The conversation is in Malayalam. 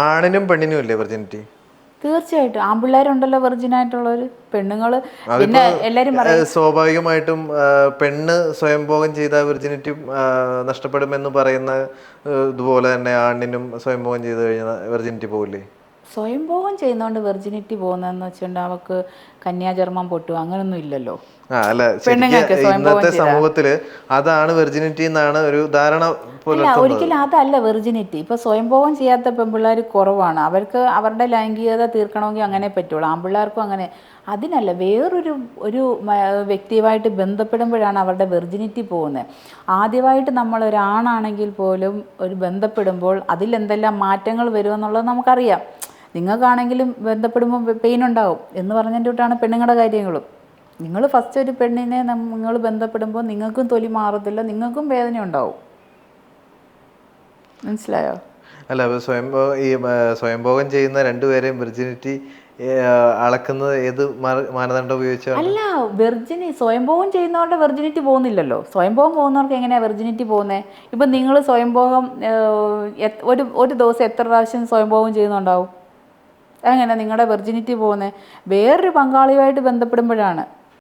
ആണിനും പെണ്ണിനും ഇല്ലേ വെർജിനിറ്റി തീർച്ചയായിട്ടും. ആൺപിള്ളേരുണ്ടല്ലോ വെർജിൻ ആയിട്ടുള്ളവർ പെണ്ണുങ്ങൾ പിന്നെ എല്ലാരും സ്വാഭാവികമായിട്ടും പെണ്ണ് സ്വയംഭോഗം ചെയ്ത വെർജിനിറ്റി നഷ്ടപ്പെടുമെന്ന് പറയുന്ന ഇതുപോലെ തന്നെ ആണിനും സ്വയംഭോഗം ചെയ്ത് കഴിഞ്ഞാൽ വെർജിനിറ്റി പോകില്ലേ സ്വയംഭോഗം ചെയ്യുന്നതുകൊണ്ട് വെർജിനിറ്റി പോകുന്നതെന്ന് വെച്ചിട്ടുണ്ടെങ്കിൽ അവക്ക് കന്യാചർമ്മം പൊട്ടുക അങ്ങനൊന്നും ഇല്ലല്ലോ. അല്ല ഇന്നത്തെ സമൂഹത്തിൽ അതാണ് വെർജിനിറ്റി എന്നാണ് ഒരു ധാരണ ഒരിക്കലും അതല്ല വെർജിനിറ്റി ഇപ്പൊ സ്വയംഭോഗം ചെയ്യാത്ത പെൺപിള്ളേർ കുറവാണ്. അവർക്ക് അവരുടെ ലൈംഗികത തീർക്കണമെങ്കിൽ അങ്ങനെ പറ്റുള്ളൂ. ആൺപിള്ളേർക്കും അങ്ങനെ. അതിനല്ല വേറൊരു ഒരു വ്യക്തിയുമായിട്ട് ബന്ധപ്പെടുമ്പോഴാണ് അവരുടെ വെർജിനിറ്റി പോകുന്നത്. ആദ്യമായിട്ട് നമ്മൾ ഒരാണാണെങ്കിൽ പോലും ഒരു ബന്ധപ്പെടുമ്പോൾ അതിൽ എന്തെല്ലാം മാറ്റങ്ങൾ വരുമെന്നുള്ളത് നമുക്കറിയാം. നിങ്ങൾക്കാണെങ്കിലും ബന്ധപ്പെടുമ്പോൾ പെയിൻ ഉണ്ടാവും. എന്ന് പറഞ്ഞതിന്റെ തൊട്ടാണ് പെണ്ണുങ്ങളുടെ കാര്യങ്ങളും. നിങ്ങൾ ഫസ്റ്റ് ഒരു പെണ്ണിനെ നിങ്ങൾ ബന്ധപ്പെടുമ്പോൾ നിങ്ങൾക്കും തൊലി മാറത്തില്ല നിങ്ങൾക്കും വേദന ഉണ്ടാവും. മനസ്സിലായോ? അല്ല സ്വയംഭോ ഈ സ്വയംഭോഗം ചെയ്യുന്ന രണ്ടുപേരെയും വെർജിനിറ്റി അളക്കുന്നത് ഏത് മാനദണ്ഡം ഉപയോഗിച്ചാണ്? അല്ല വെർജിനി സ്വയംഭോഗം ചെയ്യുന്നവരുടെ വെർജിനിറ്റി പോകുന്നില്ലല്ലോ. സ്വയംഭോഗം പോകുന്നവർക്ക് എങ്ങനെയാണ് വെർജിനിറ്റി പോകുന്നത് ഇപ്പം നിങ്ങൾ സ്വയംഭോഗം ഒരു ഒരു ദിവസം എത്ര പ്രാവശ്യം സ്വയംഭോഗം ചെയ്യുന്നുണ്ടാവും? അങ്ങനെ നിങ്ങളുടെ വെർജിനിറ്റി പോകുന്നത് വേറൊരു പങ്കാളിയുമായിട്ട് ബന്ധപ്പെടുമ്പോഴാണ്.